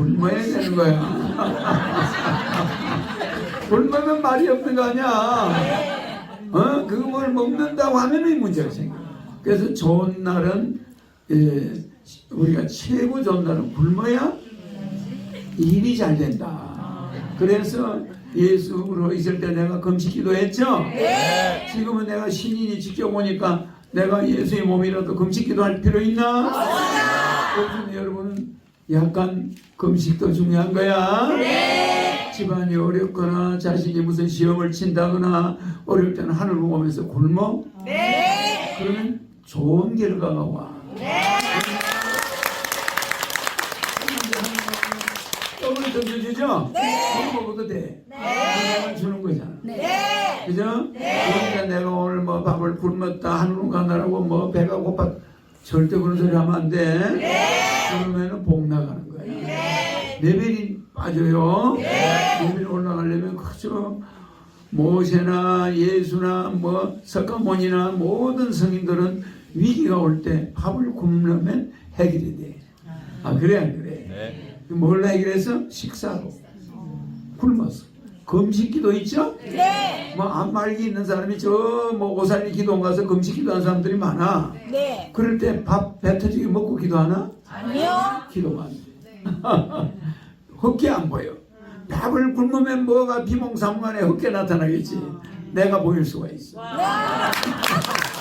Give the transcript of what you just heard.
굶어야 되는 거야. 굶으면 말이 없는 거 아니야. 어? 그걸 먹는다고 하면은 문제가 생겨. 그래서 좋은 날은 예, 우리가 최고 좋은 날은 굶어야 일이 잘 된다. 그래서 예수로 있을 때 내가 금식 기도 했죠? 지금은 내가 신인이 지켜보니까 내가 예수의 몸이라도 금식 기도 할 필요 있나? 요즘 여러분은 약간 금식도 중요한 거야. 집안이 어렵거나 자식이 무슨 시험을 친다거나 어려울 때는 하늘 보면서 굶어? 그러면 좋은 결과가 와. 떡을 던져주죠? 네. 먹어도 돼. 건강을 주는 거잖아. 그죠? 그러니까 내가 오늘 뭐 밥을 굶었다 하늘로 가느라고 뭐 배가 고파 절대 그런 소리 하면 안 돼. 나가는 거야. 레벨이 빠져요. 레벨이 올라가려면 그죠? 모세나 예수나 뭐 석가모니나 모든 성인들은 위기가 올 때 밥을 굶으면 해결이 돼. 아 그래 안 그래? 네. 뭘 해결해서 식사로 굶어서 금식기도 있죠? 네. 뭐 안말기 있는 사람이 저뭐 오살리 기도원 가서 금식 기도 하는 사람들이 많아. 네. 그럴 때 밥 배 터지게 먹고 기도하나? 아니요. 기도가 안 돼. 헛게 안 보여. 밥을 굶으면 뭐가 비몽사몽간에 헛게 나타나겠지. 내가 보일 수가 있어.